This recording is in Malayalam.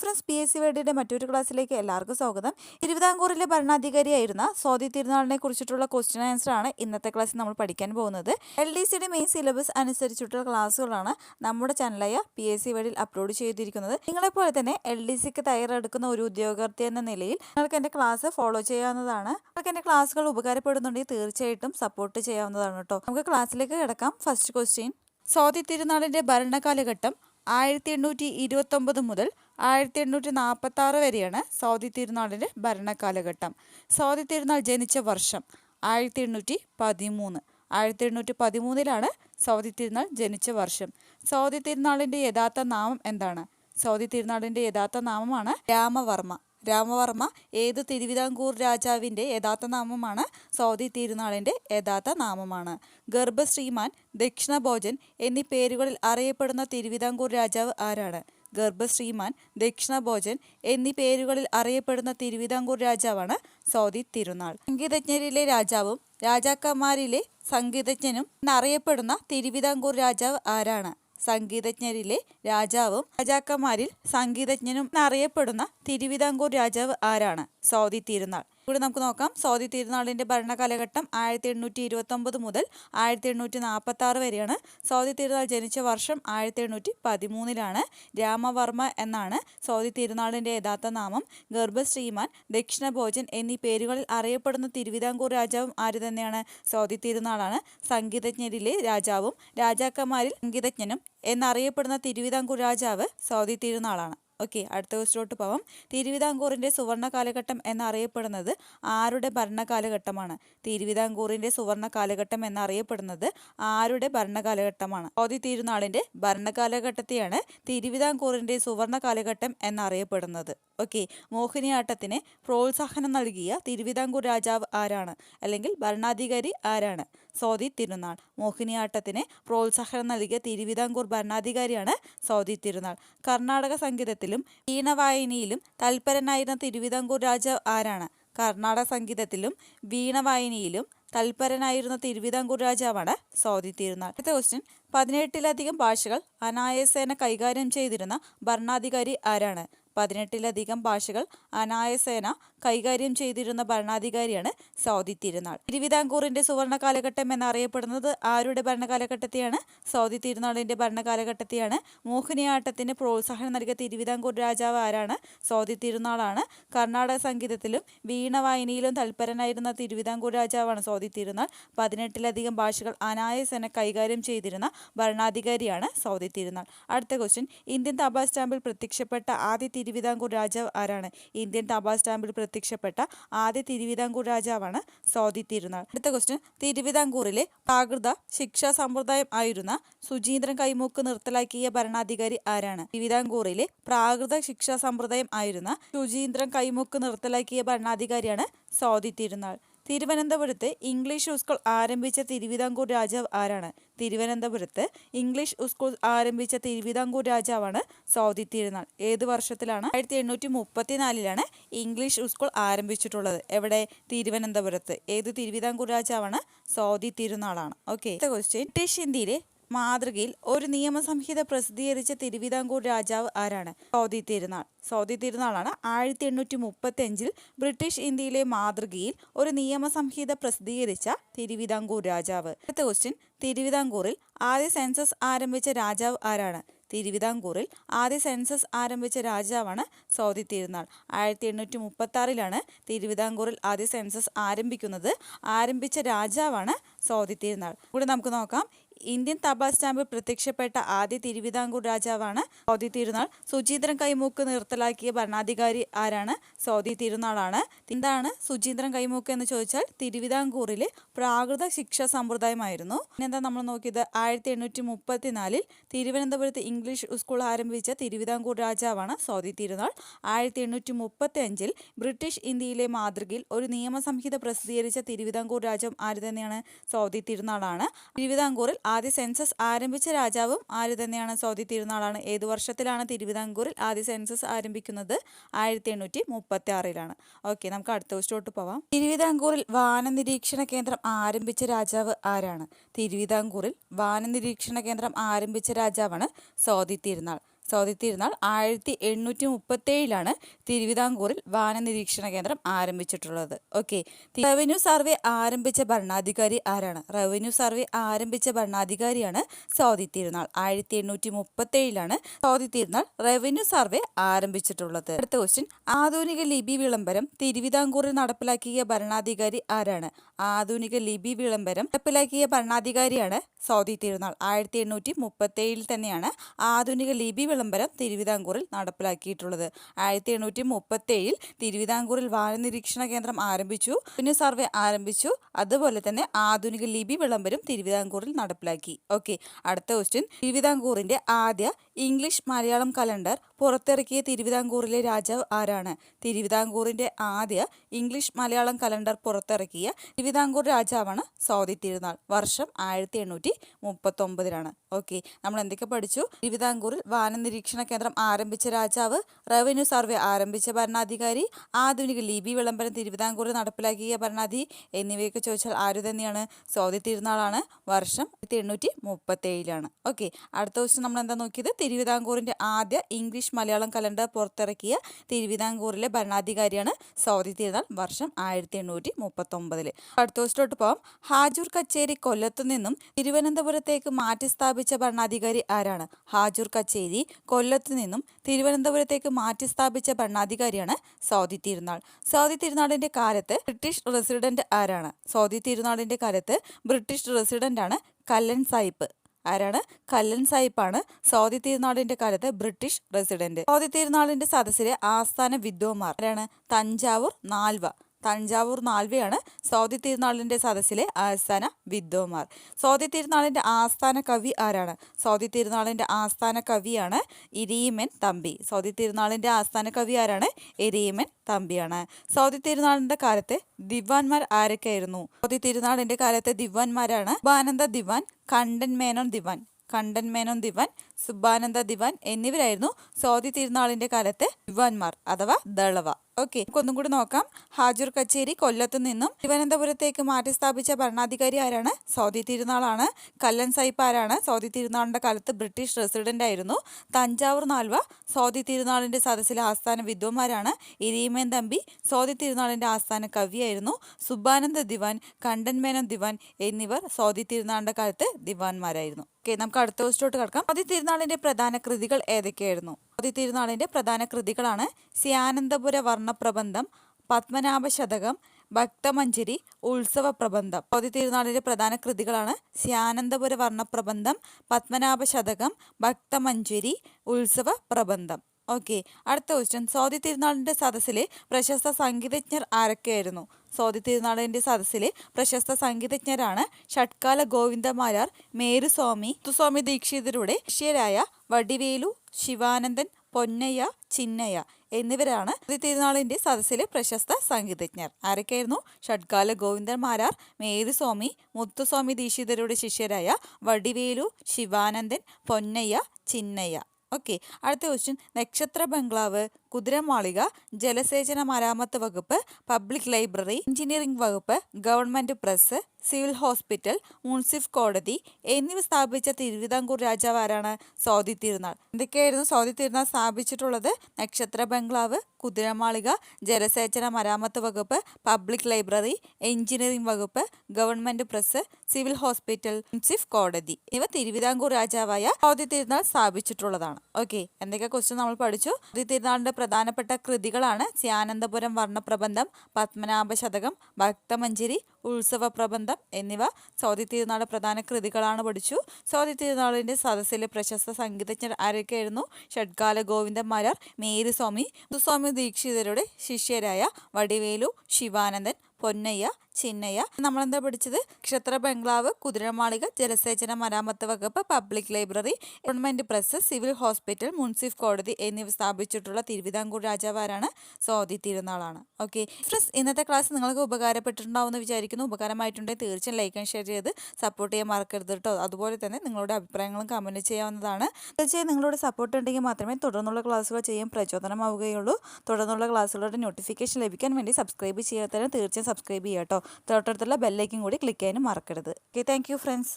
ഫ്രണ്ട്സ് പി എസ് സി വേഡിയുടെ മറ്റൊരു ക്ലാസ്സിലേക്ക് എല്ലാവർക്കും സ്വാഗതം. തിരുവിതാംകൂറിലെ ഭരണാധികാരിയായിരുന്ന സ്വാതി തിരുനാളിനെ കുറിച്ചിട്ടുള്ള ക്വസ്റ്റ്യൻ ആൻസർ ആണ് ഇന്നത്തെ ക്ലാസ്സിൽ നമ്മൾ പഠിക്കാൻ പോകുന്നത്. എൽ ഡി സിയുടെ മെയിൻ സിലബസ് അനുസരിച്ചിട്ടുള്ള ക്ലാസ്സുകളാണ് നമ്മുടെ ചാനലായ പി എസ് സി അപ്ലോഡ് ചെയ്തിരിക്കുന്നത്. നിങ്ങളെപ്പോലെ തന്നെ എൽ ഡി സിക്ക് തയ്യാറെടുക്കുന്ന ഒരു ഉദ്യോഗാർത്ഥി എന്ന നിലയിൽ നിങ്ങൾക്ക് എന്റെ ക്ലാസ് ഫോളോ ചെയ്യാവുന്നതാണ്. നിങ്ങൾക്ക് എന്റെ ക്ലാസ്സുകൾ ഉപകാരപ്പെടുന്നുണ്ടെങ്കിൽ തീർച്ചയായിട്ടും സപ്പോർട്ട് ചെയ്യാവുന്നതാണ് കേട്ടോ. നമുക്ക് ക്ലാസ്സിലേക്ക് കിടക്കാം. ഫസ്റ്റ് ക്വസ്റ്റ്യൻ സ്വാതി തിരുനാളിന്റെ ഭരണകാലഘട്ടം ആയിരത്തി എണ്ണൂറ്റി ഇരുപത്തൊമ്പത് മുതൽ ആയിരത്തി എണ്ണൂറ്റി നാൽപ്പത്തി ആറ് വരെയാണ് സൗദി തിരുനാളിന്റെ ഭരണകാലഘട്ടം. സൗദി തിരുനാൾ ജനിച്ച വർഷം ആയിരത്തി എണ്ണൂറ്റി പതിമൂന്ന് ആയിരത്തി എണ്ണൂറ്റി പതിമൂന്നിലാണ് സൗദി തിരുനാൾ ജനിച്ച വർഷം. സൗദി തിരുനാളിന്റെ യഥാർത്ഥ നാമം എന്താണ്? സൗദി തിരുനാളിന്റെ യഥാർത്ഥ നാമമാണ് രാമവർമ്മ. രാമവർമ്മ ഏത് തിരുവിതാംകൂർ രാജാവിന്റെ യഥാർത്ഥ നാമമാണ്? സൗദി തിരുനാളിന്റെ യഥാർത്ഥ നാമമാണ്. ഗർഭശ്രീമാൻ ദക്ഷിണഭോജൻ എന്നീ പേരുകളിൽ അറിയപ്പെടുന്ന തിരുവിതാംകൂർ രാജാവ് ആരാണ്? ഗർഭശ്രീമാൻ ദക്ഷിണഭോജൻ എന്നീ പേരുകളിൽ അറിയപ്പെടുന്ന തിരുവിതാംകൂർ രാജാവാണ് സൗദി തിരുനാൾ. സംഗീതജ്ഞരിലെ രാജാവും രാജാക്കന്മാരിലെ സംഗീതജ്ഞനും എന്നറിയപ്പെടുന്ന തിരുവിതാംകൂർ രാജാവ് ആരാണ്? സംഗീതജ്ഞരിലെ രാജാവും രാജാക്കന്മാരിൽ സംഗീതജ്ഞനും എന്നറിയപ്പെടുന്ന തിരുവിതാംകൂർ രാജാവ് ആരാണ്? സൗദി തിരുനാൾ. ഇവിടെ നമുക്ക് നോക്കാം. സൗദി തിരുനാളിന്റെ ഭരണകാലഘട്ടം ആയിരത്തി എണ്ണൂറ്റി ഇരുപത്തൊമ്പത് മുതൽ ആയിരത്തി എണ്ണൂറ്റി നാൽപ്പത്തി ആറ് വരെയാണ്. സൗദി തിരുനാൾ ജനിച്ച വർഷം ആയിരത്തി എണ്ണൂറ്റി പതിമൂന്നിലാണ് രാമവർമ്മ എന്നാണ് സൗദി തിരുനാളിന്റെ യഥാർത്ഥ നാമം. ഗർഭശ്രീമാൻ ദക്ഷിണഭോജൻ എന്നീ പേരുകളിൽ അറിയപ്പെടുന്ന തിരുവിതാംകൂർ രാജാവും ആര് തന്നെയാണ്? സൗദി തിരുനാളാണ് സംഗീതജ്ഞരിലെ രാജാവും. രാജാക്കന്മാരിൽ സംഗീതജ്ഞനും എന്നറിയപ്പെടുന്ന തിരുവിതാംകൂർ രാജാവ് സൗദി തിരുനാളാണ്. ഓക്കെ അടുത്ത ക്വസ്റ്റിലോട്ട് പോവാം. തിരുവിതാംകൂറിന്റെ സുവർണ കാലഘട്ടം എന്നറിയപ്പെടുന്നത് ആരുടെ ഭരണകാലഘട്ടമാണ്? തിരുവിതാംകൂറിന്റെ സുവർണ കാലഘട്ടം എന്നറിയപ്പെടുന്നത് ആരുടെ ഭരണകാലഘട്ടമാണ്? ഓതി തിരുനാളിന്റെ ഭരണകാലഘട്ടത്തെയാണ് തിരുവിതാംകൂറിന്റെ സുവർണ കാലഘട്ടം എന്നറിയപ്പെടുന്നത്. ഓക്കെ മോഹിനിയാട്ടത്തിന് പ്രോത്സാഹനം നൽകിയ തിരുവിതാംകൂർ രാജാവ് ആരാണ്? അല്ലെങ്കിൽ ഭരണാധികാരി ആരാണ്? സൗദി തിരുനാൾ. മോഹിനിയാട്ടത്തിന് പ്രോത്സാഹനം നൽകിയ തിരുവിതാംകൂർ ഭരണാധികാരിയാണ് സൗദി തിരുനാൾ. കർണാടക സംഗീതത്തിലും വീണവായനയിലും തൽപരനായിരുന്ന തിരുവിതാംകൂർ രാജാവ് ആരാണ്? കർണാടക സംഗീതത്തിലും വീണവായനയിലും തൽപരനായിരുന്ന തിരുവിതാംകൂർ രാജാവാണ് സൗദി തിരുനാൾ. അടുത്ത ക്വസ്റ്റ്യൻ പതിനെട്ടിലധികം ഭാഷകൾ അനായാസേന കൈകാര്യം ചെയ്തിരുന്ന ഭരണാധികാരി ആരാണ്? പതിനെട്ടിലധികം ഭാഷകൾ അനായസേന കൈകാര്യം ചെയ്തിരുന്ന ഭരണാധികാരിയാണ് സൗദി തിരുനാൾ. തിരുവിതാംകൂറിന്റെ സുവർണ കാലഘട്ടം എന്നറിയപ്പെടുന്നത് ആരുടെ ഭരണകാലഘട്ടത്തെയാണ്? സൗദി തിരുനാളിന്റെ ഭരണകാലഘട്ടത്തെയാണ്. മോഹിനിയാട്ടത്തിന് പ്രോത്സാഹനം നൽകിയ തിരുവിതാംകൂർ രാജാവ് ആരാണ്? സൗദി തിരുനാളാണ്. കർണാടക സംഗീതത്തിലും വീണവായനയിലും തൽപരനായിരുന്ന തിരുവിതാംകൂർ രാജാവാണ് സൗദി തിരുനാൾ. പതിനെട്ടിലധികം ഭാഷകൾ അനായസേന കൈകാര്യം ചെയ്തിരുന്ന ഭരണാധികാരിയാണ് സൗദി തിരുനാൾ. അടുത്ത ക്വസ്റ്റ്യൻ ഇന്ത്യൻ തപാൽ സ്റ്റാമ്പിൽ പ്രത്യക്ഷപ്പെട്ട ആദ്യ തിരുവിതാംകൂർ രാജാവ് ആരാണ്? ഇന്ത്യൻ തപാൽ സ്റ്റാമ്പിൽ പ്രത്യക്ഷപ്പെട്ട ആദ്യ തിരുവിതാംകൂർ രാജാവാണ് സൗദി തിരുനാൾ. അടുത്ത ക്വസ്റ്റ്യൻ തിരുവിതാംകൂറിലെ പ്രാകൃത ശിക്ഷാ സമ്പ്രദായം ആയിരുന്ന സുചീന്ദ്രൻ കൈമൂക്ക് നിർത്തലാക്കിയ ഭരണാധികാരി ആരാണ്? തിരുവിതാംകൂറിലെ പ്രാകൃത ശിക്ഷാ സമ്പ്രദായം ആയിരുന്ന സുചീന്ദ്രൻ കൈമൂക്ക് നിർത്തലാക്കിയ ഭരണാധികാരിയാണ് സൗദി തിരുനാൾ. തിരുവനന്തപുരത്ത് ഇംഗ്ലീഷ് സ്കൂൾ ആരംഭിച്ച തിരുവിതാംകൂർ രാജാവ് ആരാണ്? തിരുവനന്തപുരത്ത് ഇംഗ്ലീഷ് സ്കൂൾ ആരംഭിച്ച തിരുവിതാംകൂർ രാജാവാണ് സൗദി തിരുനാൾ. ഏത് വർഷത്തിലാണ്? ആയിരത്തി എണ്ണൂറ്റി മുപ്പത്തിനാലിലാണ് ഇംഗ്ലീഷ് സ്കൂൾ ആരംഭിച്ചിട്ടുള്ളത്. എവിടെ? തിരുവനന്തപുരത്ത്. ഏത് തിരുവിതാംകൂർ രാജാവാണ് സൗദി തിരുനാളാണ്. ഓക്കെ ക്വസ്റ്റ്യൻ ബ്രിട്ടീഷ് ഇന്ത്യയിലെ മാതൃകയിൽ ഒരു നിയമസംഹിത പ്രസിദ്ധീകരിച്ച തിരുവിതാംകൂർ രാജാവ് ആരാണ്? സൗദി തിരുനാൾ. സൗദി തിരുനാളാണ് ആയിരത്തി എണ്ണൂറ്റി മുപ്പത്തി അഞ്ചിൽ ബ്രിട്ടീഷ് ഇന്ത്യയിലെ മാതൃകയിൽ ഒരു നിയമസംഹിത പ്രസിദ്ധീകരിച്ച തിരുവിതാംകൂർ രാജാവ്. അടുത്ത ക്വസ്റ്റ്യൻ തിരുവിതാംകൂറിൽ ആദ്യ സെൻസസ് ആരംഭിച്ച രാജാവ് ആരാണ്? തിരുവിതാംകൂറിൽ ആദ്യ സെൻസസ് ആരംഭിച്ച രാജാവാണ് സൗദി തിരുനാൾ. ആയിരത്തി എണ്ണൂറ്റി മുപ്പത്തി ആറിലാണ് തിരുവിതാംകൂറിൽ ആദ്യ സെൻസസ് ആരംഭിക്കുന്നത്. ആരംഭിച്ച രാജാവാണ് സൗദി തിരുനാൾ. ഇവിടെ നമുക്ക് നോക്കാം. ഇന്ത്യൻ തപാൽ സ്റ്റാമ്പിൽ പ്രത്യക്ഷപ്പെട്ട ആദ്യ തിരുവിതാംകൂർ രാജാവാണ് സൗദി തിരുനാൾ. സുചീന്ദ്രൻ കൈമൂക്ക് നിർത്തലാക്കിയ ഭരണാധികാരി ആരാണ്? സൗദി തിരുനാളാണ്. എന്താണ് സുചീന്ദ്രൻ കൈമൂക്ക് എന്ന് ചോദിച്ചാൽ തിരുവിതാംകൂറിലെ പ്രാകൃത ശിക്ഷാ സമ്പ്രദായമായിരുന്നു. പിന്നെന്താ നമ്മൾ നോക്കിയത്? ആയിരത്തി എണ്ണൂറ്റി മുപ്പത്തിനാലിൽ തിരുവനന്തപുരത്ത് ഇംഗ്ലീഷ് സ്കൂൾ ആരംഭിച്ച തിരുവിതാംകൂർ രാജാവാണ് സൗദി തിരുനാൾ. ആയിരത്തി എണ്ണൂറ്റി മുപ്പത്തി അഞ്ചിൽ ബ്രിട്ടീഷ് ഇന്ത്യയിലെ മാതൃകയിൽ ഒരു നിയമസംഹിത പ്രസിദ്ധീകരിച്ച തിരുവിതാംകൂർ രാജ്യം ആര് തന്നെയാണ്? സൗദി തിരുനാളാണ്. തിരുവിതാംകൂറിൽ ആദ്യ സെൻസസ് ആരംഭിച്ച രാജാവും ആര് തന്നെയാണ് സൗദി തിരുനാളാണ് ഏതു വർഷത്തിലാണ് തിരുവിതാംകൂറിൽ ആദ്യ സെൻസസ് ആരംഭിക്കുന്നത്? ആയിരത്തി എണ്ണൂറ്റി മുപ്പത്തി ആറിലാണ് ഓക്കെ നമുക്ക് അടുത്ത ക്വസ്റ്റോട്ട് പോവാം. തിരുവിതാംകൂറിൽ വാനനിരീക്ഷണ കേന്ദ്രം ആരംഭിച്ച രാജാവ് ആരാണ്? തിരുവിതാംകൂറിൽ വാനനിരീക്ഷണ കേന്ദ്രം ആരംഭിച്ച രാജാവാണ് സൗദി തിരുനാൾ സ്വാതി തിരുനാൾ ആയിരത്തി എണ്ണൂറ്റി മുപ്പത്തേഴിലാണ് തിരുവിതാംകൂറിൽ വാന നിരീക്ഷണ കേന്ദ്രം ആരംഭിച്ചിട്ടുള്ളത്. ഓക്കെ. റവന്യൂ സർവേ ആരംഭിച്ച ഭരണാധികാരി ആരാണ്? റവന്യൂ സർവേ ആരംഭിച്ച ഭരണാധികാരിയാണ് സൗദി തിരുനാൾ ആയിരത്തി എണ്ണൂറ്റി മുപ്പത്തേഴിലാണ് സൗദി തിരുനാൾ റവന്യൂ സർവേ ആരംഭിച്ചിട്ടുള്ളത്. അടുത്ത ക്വസ്റ്റ്യൻ ആധുനിക ലിപി വിളംബരം തിരുവിതാംകൂറിൽ നടപ്പിലാക്കിയ ഭരണാധികാരി ആരാണ്? ആധുനിക ലിപി വിളംബരം നടപ്പിലാക്കിയ ഭരണാധികാരിയാണ് സൗദി തിരുനാൾ ആയിരത്തി എണ്ണൂറ്റി മുപ്പത്തേഴിൽ തന്നെയാണ് ആധുനിക ലിപി തിരുവിതാംകൂറിൽ നടപ്പിലാക്കിയിട്ടുള്ളത്. ആയിരത്തി എണ്ണൂറ്റി മുപ്പത്തേഴിൽ തിരുവിതാംകൂറിൽ വാനനിരീക്ഷണ കേന്ദ്രം ആരംഭിച്ചു. പിന്നെ സർവേ ആരംഭിച്ചു. അതുപോലെ തന്നെ ആധുനിക ലിപി വിളംബരം തിരുവിതാംകൂറിൽ നടപ്പിലാക്കി. ഓക്കെ അടുത്ത ക്വസ്റ്റ്യൻ തിരുവിതാംകൂറിന്റെ ആദ്യ ഇംഗ്ലീഷ് മലയാളം കലണ്ടർ പുറത്തിറക്കിയ തിരുവിതാംകൂറിലെ രാജാവ് ആരാണ്? തിരുവിതാംകൂറിന്റെ ആദ്യ ഇംഗ്ലീഷ് മലയാളം കലണ്ടർ പുറത്തിറക്കിയ തിരുവിതാംകൂർ രാജാവാണ് സ്വാതി തിരുനാൾ. വർഷം ആയിരത്തി എണ്ണൂറ്റി മുപ്പത്തൊമ്പതിലാണ് ഓക്കെ നമ്മൾ എന്തൊക്കെ പഠിച്ചു? തിരുവിതാംകൂറിൽ വാന നിരീക്ഷണ കേന്ദ്രം ആരംഭിച്ച രാജാവ് റവന്യൂ സർവേ ആരംഭിച്ച ഭരണാധികാരി ആധുനിക ലിപി വിളംബരം തിരുവിതാംകൂറിൽ നടപ്പിലാക്കിയ ഭരണാധി എന്നിവയൊക്കെ ചോദിച്ചാൽ ആര് തന്നെയാണ്? സ്വാതി തിരുനാളാണ് വർഷം എണ്ണൂറ്റി മുപ്പത്തേഴിലാണ് ഓക്കെ അടുത്ത ദിവസം നമ്മൾ എന്താ നോക്കിയത്? തിരുവിതാംകൂറിന്റെ ആദ്യ ഇംഗ്ലീഷ് മലയാളം കലണ്ടർ പുറത്തിറക്കിയ തിരുവിതാംകൂറിലെ ഭരണാധികാരിയാണ് സ്വാതി തിരുനാൾ വർഷം ആയിരത്തി എണ്ണൂറ്റി മുപ്പത്തൊമ്പതിൽ അടുത്ത ദിവസത്തോട്ട് പോകാം ഹാജൂർ കച്ചേരി കൊല്ലത്തു നിന്നും തിരുവനന്തപുരത്തേക്ക് മാറ്റി സ്ഥാപിച്ച ഭരണാധികാരി ആരാണ്? ഹാജൂർ കച്ചേരി കൊല്ലത്തു നിന്നും തിരുവനന്തപുരത്തേക്ക് മാറ്റി സ്ഥാപിച്ച ഭരണാധികാരിയാണ് സൗദി തിരുനാൾ. സൗദി തിരുനാളിന്റെ കാലത്ത് ബ്രിട്ടീഷ് റെസിഡന്റ് ആരാണ്? സൗദി തിരുനാളിന്റെ കാലത്ത് ബ്രിട്ടീഷ് റെസിഡന്റ് ആണ് കല്ലൻ സായിപ്പ്. ആരാണ്? കല്ലൻ സായിപ്പാണ് സൗദി തിരുനാളിന്റെ കാലത്ത് ബ്രിട്ടീഷ് റെസിഡന്റ്. സൗദി തിരുനാളിന്റെ സദസ്സിലെ ആസ്ഥാന വിദ്വാൻമാർ ആരാണ്? തഞ്ചാവൂർ നാൽവ. തഞ്ചാവൂർ നാൽവയാണ് സൗദി തിരുനാളിന്റെ സദസ്സിലെ ആസ്ഥാന വിദ്വാൻമാർ. സൗദി തിരുനാളിന്റെ ആസ്ഥാന കവി ആരാണ്? സൗദി തിരുനാളിന്റെ ആസ്ഥാന കവിയാണ് ഇരീമൻ തമ്പി. സൗദി തിരുനാളിന്റെ ആസ്ഥാന കവി ആരാണ്? ഇരീമൻ തമ്പിയാണ്. സൗദി തിരുനാളിന്റെ കാലത്തെ ദിവാൻമാർ ആരൊക്കെയായിരുന്നു? സൗദി തിരുനാളിന്റെ കാലത്തെ ദിവാൻമാരാണ് ഉപാനന്ദ ദിവാൻ കണ്ടൻ മേനോൻ ദിവാൻ. കണ്ടൻ മേനോൻ ദിവാൻ സുബാനന്ദ ദിവാൻ എന്നിവരായിരുന്നു സ്വാതി തിരുനാളിന്റെ കാലത്തെ ദിവാൻമാർ അഥവാ ദളവ. ഓക്കെ നമുക്കൊന്നും കൂടി നോക്കാം. ഹാജൂർ കച്ചേരി കൊല്ലത്തു നിന്നും തിരുവനന്തപുരത്തേക്ക് മാറ്റി സ്ഥാപിച്ച ഭരണാധികാരി ആരാണ്? സൗദി തിരുനാളാണ്. കല്ലൻ സൈപ്പ് ആരാണ്? സൗദി തിരുനാളിന്റെ കാലത്ത് ബ്രിട്ടീഷ് റെസിഡന്റ് ആയിരുന്നു. തഞ്ചാവൂർ നാൽവ സൗദി തിരുനാളിന്റെ സദസ്സിലെ ആസ്ഥാന വിദ്വന്മാരാണ്. ഇരീമേൻ തമ്പി സൗദി തിരുനാളിന്റെ ആസ്ഥാന കവിയായിരുന്നു. സുബാനന്ദ ദിവാൻ കണ്ടൻമേനൻ ദിവാൻ എന്നിവർ സൗദി തിരുനാളിന്റെ കാലത്ത് ദിവാൻമാരായിരുന്നു ഓക്കെ നമുക്ക് അടുത്ത ദിവസത്തോട്ട് കിടക്കാം. ആദ്യ തിരുനാളിന്റെ പ്രധാന കൃതികൾ ഏതൊക്കെയായിരുന്നു? ആദ്യ തിരുനാളിന്റെ പ്രധാന കൃതികളാണ് സ്യാനന്ദപുര വർണപ്രബന്ധം പത്മനാഭ ശതകം ഭക്തമഞ്ജരി ഉത്സവ പ്രബന്ധം സൗദി തിരുനാളിന്റെ പ്രധാന കൃതികളാണ് സ്യാനന്ദപുര വർണപ്രബന്ധം പത്മനാഭ ശതകം ഭക്തമഞ്ജരി ഉത്സവ പ്രബന്ധം ഓക്കെ അടുത്ത ക്വസ്റ്റ്യൻ സ്വാതി തിരുനാളിന്റെ സദസ്സിലെ പ്രശസ്ത സംഗീതജ്ഞർ ആരൊക്കെയായിരുന്നു? സ്വാതി തിരുനാളിന്റെ സദസ്സിലെ പ്രശസ്ത സംഗീതജ്ഞരാണ് ഷട്കാല ഗോവിന്ദമാരാർ മേരുസ്വാമി തുസ്വാമി ദീക്ഷിതരുടെ ശിഷ്യരായ വടിവേലു ശിവാനന്ദൻ പൊന്നയ്യ ചിന്നയ്യ എന്നിവരാണ് തിരുനാളിന്റെ സദസ്സിലെ പ്രശസ്ത സംഗീതജ്ഞർ. ആരൊക്കെയായിരുന്നു? ഷഡ്കാല ഗോവിന്ദന്മാരാർ മേരുസ്വാമി മുത്തുസ്വാമി ദീക്ഷിതരുടെ ശിഷ്യരായ വടിവേലു ശിവാനന്ദൻ പൊന്നയ്യ ചിന്നയ്യ. ഓക്കെ അടുത്ത ക്വസ്റ്റ്യൻ നക്ഷത്ര ബംഗ്ലാവ് കുതിരമാളിക ജലസേചന മരാമത്ത് വകുപ്പ് പബ്ലിക് ലൈബ്രറി എഞ്ചിനീയറിംഗ് വകുപ്പ് ഗവൺമെന്റ് പ്രസ് സിവിൽ ഹോസ്പിറ്റൽ മുൻസിഫ് കോടതി എന്നിവ സ്ഥാപിച്ച തിരുവിതാംകൂർ രാജാവ് ആരാണ്? സൗദി തിരുനാൾ. എന്തൊക്കെയായിരുന്നു സൗദി തിരുനാൾ സ്ഥാപിച്ചിട്ടുള്ളത്? നക്ഷത്ര ബംഗ്ലാവ് കുതിരമാളിക ജലസേചന മരാമത്ത് വകുപ്പ് പബ്ലിക് ലൈബ്രറി എഞ്ചിനീയറിംഗ് വകുപ്പ് ഗവൺമെന്റ് പ്രസ് സിവിൽ ഹോസ്പിറ്റൽ മുൻസിഫ് കോടതി ഇവ തിരുവിതാംകൂർ രാജാവായ സൗദി തിരുനാൾ സ്ഥാപിച്ചിട്ടുള്ളതാണ്. ഓക്കെ എന്തൊക്കെ ക്വസ്റ്റ്യൻ നമ്മൾ പഠിച്ചു? സൗദി തിരുനാളിന്റെ പ്രധാനപ്പെട്ട കൃതികളാണ് സ്യാനന്ദപുരം വർണപ്രബന്ധം പത്മനാഭശതകം ഭക്തമഞ്ജരി ഉത്സവ പ്രബന്ധം എന്നിവ സൗദി തിരുനാൾ പ്രധാന കൃതികളാണ് പഠിച്ചു. സൗദി തിരുനാളിന്റെ സദസ്സിലെ പ്രശസ്ത സംഗീതജ്ഞർ ആരൊക്കെയായിരുന്നു? ഷഡ്കാല ഗോവിന്ദന്മാരാർ മേരുസ്വാമി സുസ്വാമി ദീക്ഷിതരുടെ ശിഷ്യരായ വടിവേലു ശിവാനന്ദൻ പൊന്നയ്യ ചിന്നയ്യ. നമ്മളെന്താ പഠിച്ചത്? ക്ഷത്ര ബംഗ്ലാവ് കുതിരമാളിക ജലസേചന മരാമത്ത് വകുപ്പ് public library government press civil hospital മുൻസിഫ് കോടതി എന്നിവ സ്ഥാപിച്ചിട്ടുള്ള തിരുവിതാംകൂർ രാജാവാരാണ് സ്വാതി തിരുനാളാണ്. ഓക്കെ. ഫ്രണ്ട്സ് ഇന്നത്തെ ക്ലാസ് നിങ്ങൾക്ക് ഉപകാരപ്പെട്ടിട്ടുണ്ടാവുമെന്ന് വിചാരിക്കുന്നു. ഉപകാരമായിട്ടുണ്ടെങ്കിൽ തീർച്ചയായും ലൈക്ക് ആൻഡ് ഷെയർ ചെയ്ത് സപ്പോർട്ട് ചെയ്യാൻ മറക്കരുത് കേട്ടോ അതുപോലെ തന്നെ നിങ്ങളുടെ അഭിപ്രായങ്ങളും കമന്റ് ചെയ്യാവുന്നതാണ്. തീർച്ചയായും നിങ്ങളുടെ സപ്പോർട്ട് ഉണ്ടെങ്കിൽ മാത്രമേ തുടർന്നുള്ള ക്ലാസ്സുകൾ ചെയ്യാൻ പ്രചോദനമാവുകയുള്ളൂ. തുടർന്നുള്ള ക്ലാസ്സുകളുടെ നോട്ടിഫിക്കേഷൻ ലഭിക്കാൻ വേണ്ടി സബ്സ്ക്രൈബ് ചെയ്യാത്തതിന് തീർച്ചയായും സബ്സ്ക്രൈബ് ചെയ്യാം തൊട്ടടുത്തുള്ള ബെല്ലൈക്കും കൂടി ക്ലിക്ക് ചെയ്യാനും മറക്കരുത്. Okay thank friends